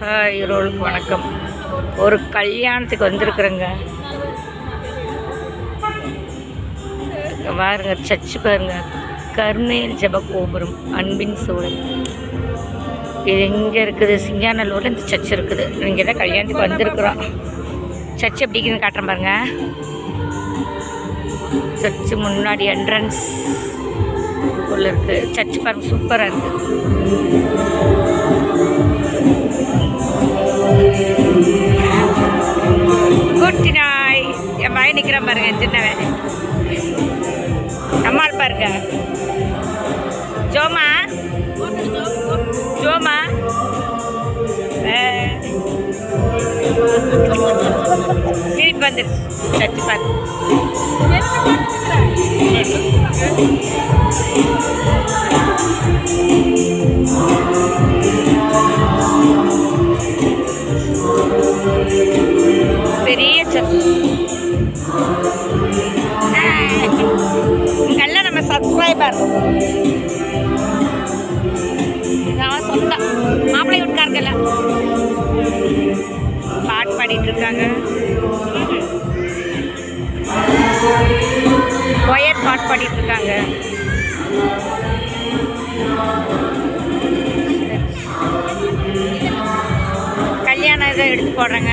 Hi ரோலுக்கு வணக்கம். ஒரு கல்யாணத்துக்கு வந்திருக்குறேங்க. பாருங்க சர்ச்சு பாருங்க. கருணையில் ஜெப கோபுரம் அன்பின் சூழல் இது எங்கே இருக்குது சிங்காநல்லூரில் இந்த சர்ச் இருக்குது. இங்கே தான் கல்யாணத்துக்கு வந்திருக்குறோம். சர்ச் எப்படி காட்டுறேன் பாருங்க. சர்ச்சு முன்னாடி என்ட்ரன்ஸ் உள்ள இருக்குது சர்ச் பாருங்க சூப்பராக இருக்குது மகன் பாருங்க சின்னவன் அம்மாள் பாருங்க. ஜோமா? ஜோமா? அஹ். திருப்பி வந்துருச்சு சச்சி பாரு. பெரிய சர்ச். இங்கெல்லாம் நம்ம சப்ஸ்கிரைபர் நான் சொந்த மாப்பிள்ளை வீட்டுக்காரங்கல்ல பாட்டு பாடிட்டு இருக்காங்க ஒயர் பாட்டு பாடிட்டு இருக்காங்க கல்யாணம் இதை எடுத்து போடுறேங்க.